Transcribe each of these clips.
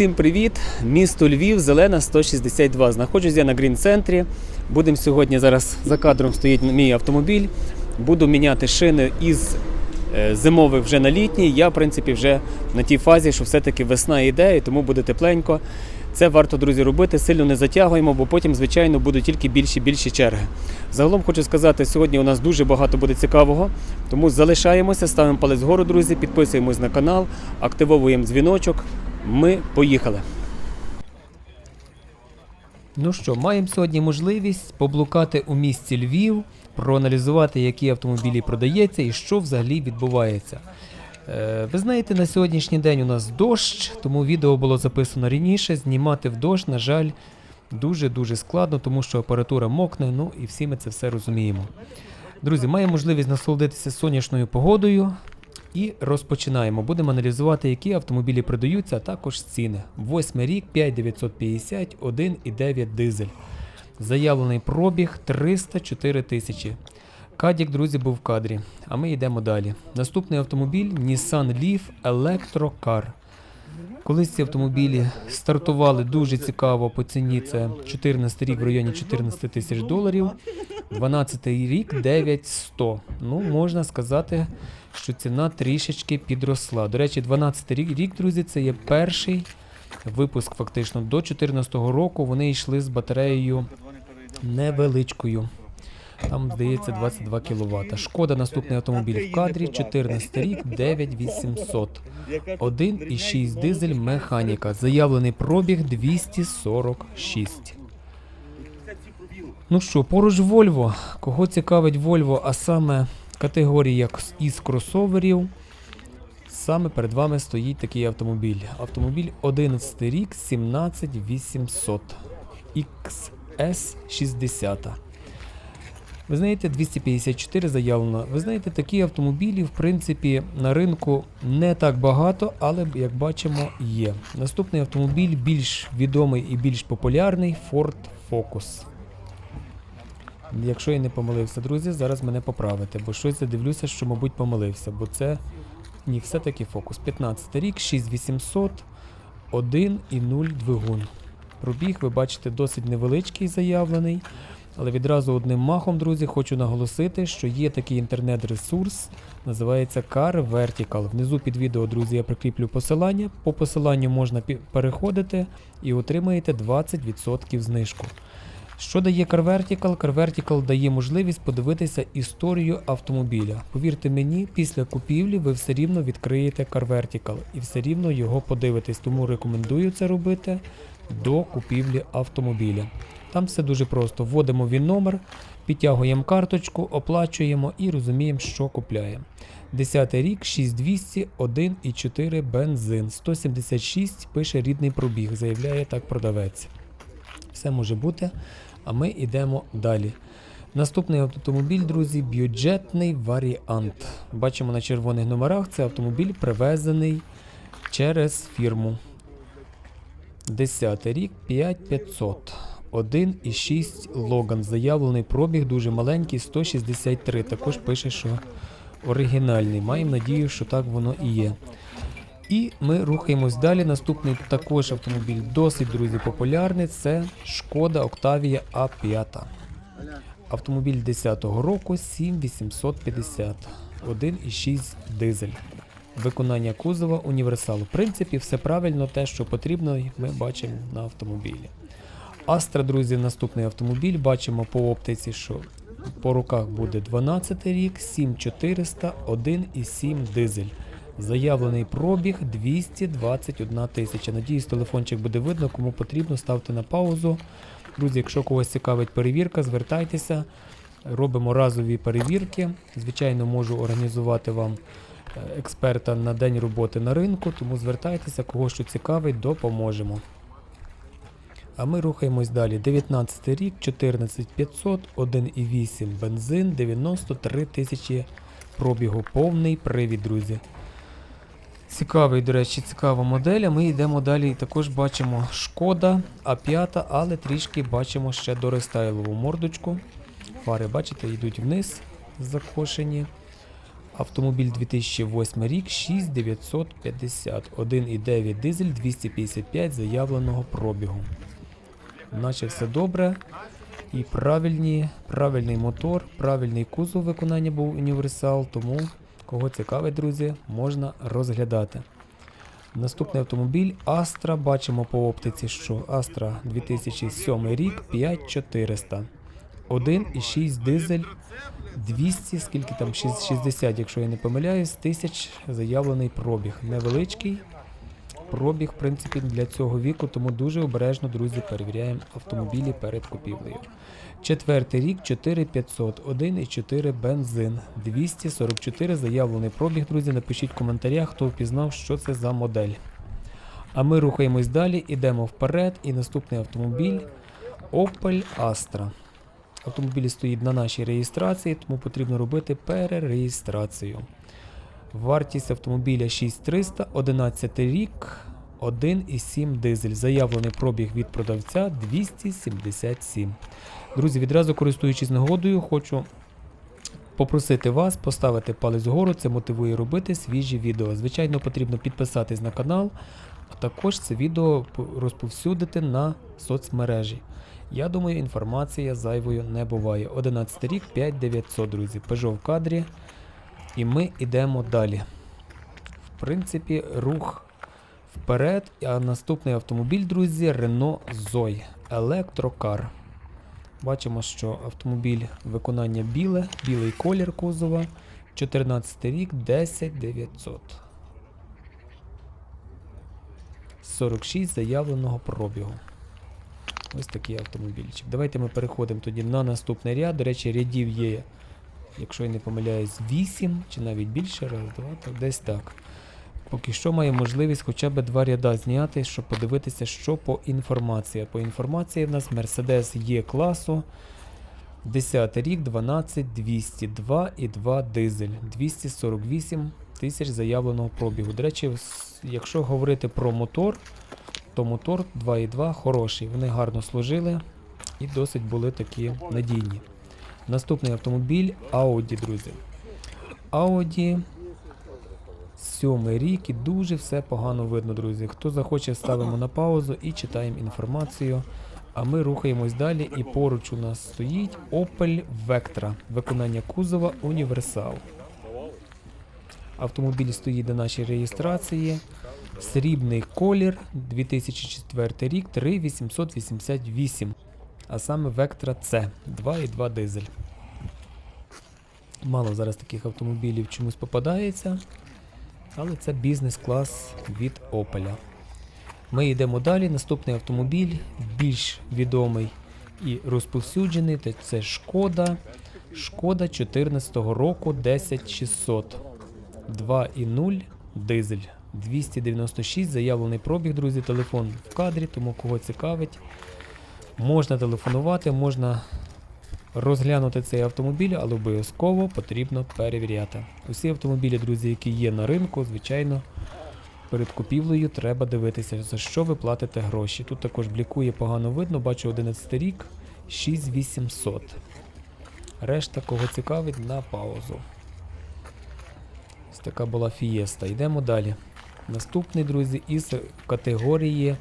Усім привіт! Місто Львів, зелена 162. Знаходжусь я на Грін центрі. Будемо сьогодні зараз за кадром стоїть мій автомобіль. Буду міняти шини із е, зимових вже на літні. Я, в принципі, вже на тій фазі, що все-таки весна йде, і тому буде тепленько. Це варто, друзі, робити. Сильно не затягуємо, бо потім, звичайно, будуть тільки більші більші черги. Загалом хочу сказати, сьогодні у нас дуже багато буде цікавого. Тому залишаємося, ставимо палець вгору, друзі, підписуємось на канал, активовуємо дзвіночок. Ми поїхали. Ну що, маємо сьогодні можливість поблукати у місті Львів, проаналізувати, які автомобілі продається і що взагалі відбувається. Е, Ви знаєте, на сьогоднішній день у нас дощ, тому відео було записано раніше. Знімати в дощ, на жаль, дуже-дуже складно, тому що апаратура мокне, ну і всі ми це все розуміємо. Друзі, маємо можливість насолодитися сонячною погодою. І розпочинаємо. Будемо аналізувати, які автомобілі продаються, а також ціни. Восьмий рік 5950, 1,9 дизель. Заявлений пробіг 304 тисячі. Кадік, друзі, був в кадрі. А ми йдемо далі. Наступний автомобіль Nissan Leaf Electrocar. Колись ці автомобілі стартували дуже цікаво по ціні. Це 14 рік в районі 14 тисяч доларів. 12 рік 9100. Ну, можна сказати, що ціна трішечки підросла. До речі, 12 рік, рік, друзі, це є перший випуск, фактично. До 2014 року вони йшли з батареєю невеличкою. Там, здається, 22 кВт. Шкода наступний автомобіль в кадрі, 14 рік, 9800. 1,6 дизель механіка. Заявлений пробіг 246. Ну що, поруч Volvo. Кого цікавить Volvo, а саме категорія із кросоверів. Саме перед вами стоїть такий автомобіль. Автомобіль 11 рік, 17800 XS60. Ви знаєте, 254 заявлено. Ви знаєте, такі автомобілі, в принципі, на ринку не так багато, але як бачимо, є. Наступний автомобіль більш відомий і більш популярний Ford Focus. Якщо я не помилився, друзі, зараз мене поправите, бо щось я дивлюся, що, мабуть, помилився, бо це ні, все-таки фокус. 15 рік, 6800, 1,0 двигун. Пробіг, ви бачите, досить невеличкий заявлений. Але відразу одним махом, друзі, хочу наголосити, що є такий інтернет-ресурс, називається Car Vertical. Внизу під відео, друзі, я прикріплю посилання. По посиланню можна переходити і отримаєте 20% знижку. Що дає CarVertical? CarVertical дає можливість подивитися історію автомобіля. Повірте мені, після купівлі ви все рівно відкриєте CarVertical і все рівно його подивитесь, тому рекомендую це робити до купівлі автомобіля. Там все дуже просто. Вводимо він номер, підтягуємо карточку, оплачуємо і розуміємо, що купляємо. 10 рік, 6200, 1,4 бензин. 176 пише рідний пробіг, заявляє так продавець. Все може бути. А ми йдемо далі. Наступний автомобіль, друзі, бюджетний варіант. Бачимо на червоних номерах, це автомобіль привезений через фірму. 10 рік 5500. 1,6 Логан. Заявлений пробіг дуже маленький, 163. Також пише, що оригінальний. Маємо надію, що так воно і є. І ми рухаємось далі. Наступний також автомобіль досить, друзі, популярний. Це Шкода Octavia A5. Автомобіль 10-го року 7850. 1,6 дизель. Виконання кузова універсал. В принципі, все правильно, те, що потрібно, ми бачимо на автомобілі. Астра, друзі, наступний автомобіль. Бачимо по оптиці, що по руках буде 12 рік, 7400, 1,7 дизель. Заявлений пробіг 221 тисяча. Надіюсь, телефончик буде видно, кому потрібно, ставте на паузу. Друзі, якщо когось цікавить перевірка, звертайтеся. Робимо разові перевірки. Звичайно, можу організувати вам е, експерта на день роботи на ринку, тому звертайтеся, кого що цікавить, допоможемо. А ми рухаємось далі. 19 рік, 14500, 1,8 бензин, 93 тисячі пробігу. Повний привід, друзі. Цікавий, до речі, цікава модель. А ми йдемо далі і також бачимо шкода А5, але трішки бачимо ще дорестайлову мордочку. Фари, бачите, йдуть вниз, закошені. Автомобіль 2008 рік 6950. 1,9 дизель 255 заявленого пробігу. Наче все добре. І правильні, правильний мотор, правильний кузов виконання був універсал, тому кого цікавить, друзі, можна розглядати. Наступний автомобіль Astra. Бачимо по оптиці, що Astra 2007 рік 5400. 1,6 дизель 200, скільки там 60, якщо я не помиляюсь, тисяч заявлений пробіг. Невеличкий пробіг, в принципі, для цього віку, тому дуже обережно, друзі, перевіряємо автомобілі перед купівлею. Четвертий рік 4500, 1,4 бензин, 244 заявлений пробіг, друзі. Напишіть в коментарях, хто впізнав, що це за модель. А ми рухаємось далі, ідемо вперед. І наступний автомобіль Opel Astra. Автомобіль стоїть на нашій реєстрації, тому потрібно робити перереєстрацію. Вартість автомобіля 6300, 11 рік, 1,7 дизель. Заявлений пробіг від продавця 277. Друзі, відразу користуючись нагодою, хочу попросити вас поставити палець вгору, це мотивує робити свіжі відео. Звичайно, потрібно підписатись на канал, а також це відео розповсюдити на соцмережі. Я думаю, інформація зайвою не буває. 11 рік 5900, друзі. Peugeot в кадрі. І ми йдемо далі. В принципі, рух вперед. А наступний автомобіль, друзі, Renault Zoe Електрокар. Бачимо, що автомобіль виконання біле, білий колір кузова. 14 рік 10900. 46 заявленого пробігу. Ось такий автомобільчик. Давайте ми переходимо тоді на наступний ряд. До речі, рядів є, якщо я не помиляюсь, 8 чи навіть більше, раз, два, так, десь так. Поки що має можливість хоча б два ряда зняти, щоб подивитися, що по інформації. По інформації в нас Mercedes є класу. 10 рік, 12 200, 2,2 дизель, 248 тисяч заявленого пробігу. До речі, якщо говорити про мотор, то мотор 2,2 хороший. Вони гарно служили і досить були такі надійні. Наступний автомобіль Audi, друзі. Audi. Сьомий рік і дуже все погано видно, друзі. Хто захоче, ставимо на паузу і читаємо інформацію. А ми рухаємось далі. І поруч у нас стоїть Opel Vectra. Виконання кузова універсал. Автомобіль стоїть на нашій реєстрації. Срібний колір 2004 рік 3888. А саме Vectra C 2,2 дизель. Мало зараз таких автомобілів чомусь попадається. Але це бізнес-клас від Opel. Ми йдемо далі. Наступний автомобіль, більш відомий і розповсюджений, це Шкода. Шкода 14 року 10600. 2,0 дизель. 296 заявлений пробіг, друзі. Телефон в кадрі, тому кого цікавить. Можна телефонувати, можна розглянути цей автомобіль, але обов'язково потрібно перевіряти. Усі автомобілі, друзі, які є на ринку, звичайно, перед купівлею треба дивитися, за що ви платите гроші. Тут також блікує погано видно, бачу 11 рік 6800. Решта, кого цікавить, на паузу. Ось така була фієста. Йдемо далі. Наступний, друзі, із категорії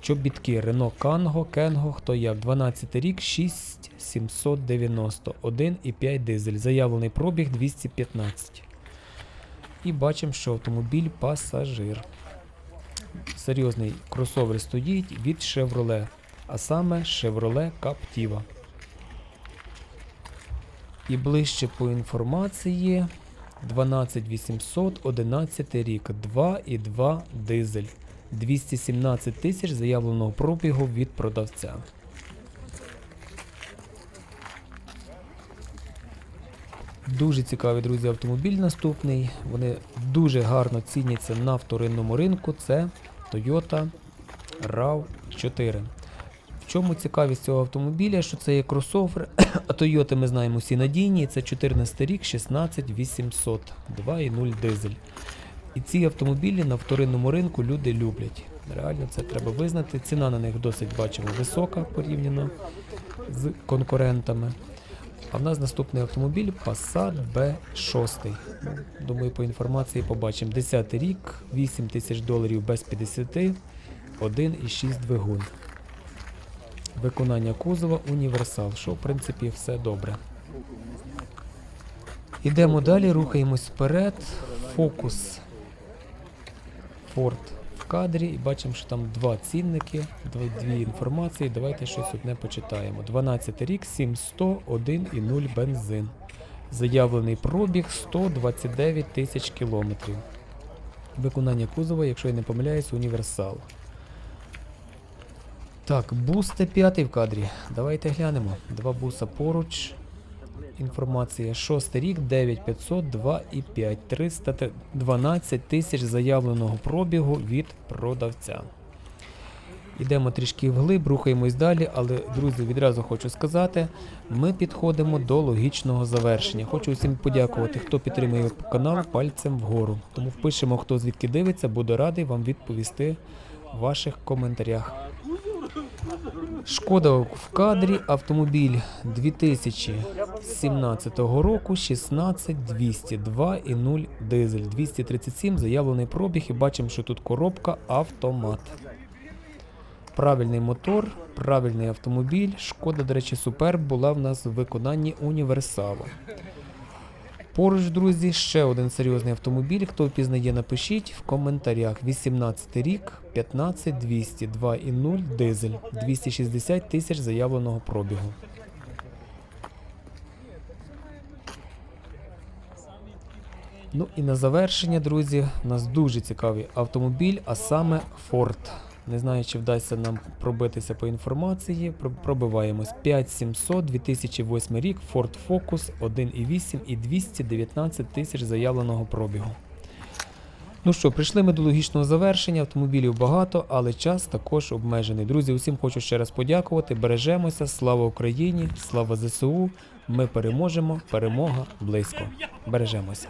чобітки Renault Kangoo, Kengo, хто як, 12 рік, 6790, 1,5 дизель, заявлений пробіг 215. І бачимо, що автомобіль пасажир. Серйозний кросовер стоїть від Chevrolet, а саме Chevrolet Captiva. І ближче по інформації 12800, 11 рік, 2,2 дизель. 217 тисяч заявленого пробігу від продавця. Дуже цікавий, друзі, автомобіль наступний. Вони дуже гарно ціняться на вторинному ринку. Це Toyota RAV4. В чому цікавість цього автомобіля? Що це є кросовер, а Toyota ми знаємо всі надійні. Це 14 рік, 16800, 2,0 дизель. І ці автомобілі на вторинному ринку люди люблять. Реально це треба визнати. Ціна на них досить бачимо висока порівняно з конкурентами. А в нас наступний автомобіль Passat B6. Ну, Думаю, по інформації побачимо. 10 рік, 8 тисяч доларів без 50, 1,6 двигун. Виконання кузова універсал, що в принципі все добре. Ідемо далі, рухаємось вперед. Фокус Ford в кадрі і бачимо, що там два цінники, дві, інформації. Давайте щось одне почитаємо. 12 рік, 7100, 1,0 бензин. Заявлений пробіг 129 тисяч кілометрів. Виконання кузова, якщо я не помиляюсь, універсал. Так, бус Т5 в кадрі. Давайте глянемо. Два буса поруч. Інформація. Шостий рік, 9500, 2,5. 312 тисяч заявленого пробігу від продавця. Йдемо трішки вглиб, рухаємось далі, але, друзі, відразу хочу сказати, ми підходимо до логічного завершення. Хочу усім подякувати, хто підтримує канал пальцем вгору. Тому впишемо, хто звідки дивиться, буду радий вам відповісти в ваших коментарях. Шкода в кадрі, автомобіль 2017 року, 16200, 2,0 дизель, 237 заявлений пробіг і бачимо, що тут коробка автомат. Правильний мотор, правильний автомобіль. Шкода, до речі, супер була в нас в виконанні універсалу. Поруч, друзі, ще один серйозний автомобіль. Хто впізнає, напишіть в коментарях. 18 рік, 15200, 2,0 дизель, 260 тисяч заявленого пробігу. Ну і на завершення, друзі, у нас дуже цікавий автомобіль, а саме Ford. Не знаю, чи вдасться нам пробитися по інформації. Про- Пробиваємось 5700, 2008 рік, Ford Focus 1,8 і 219 тисяч заявленого пробігу. Ну що, прийшли ми до логічного завершення. Автомобілів багато, але час також обмежений. Друзі, усім хочу ще раз подякувати. Бережемося. Слава Україні, слава ЗСУ. Ми переможемо. Перемога близько. Бережемося.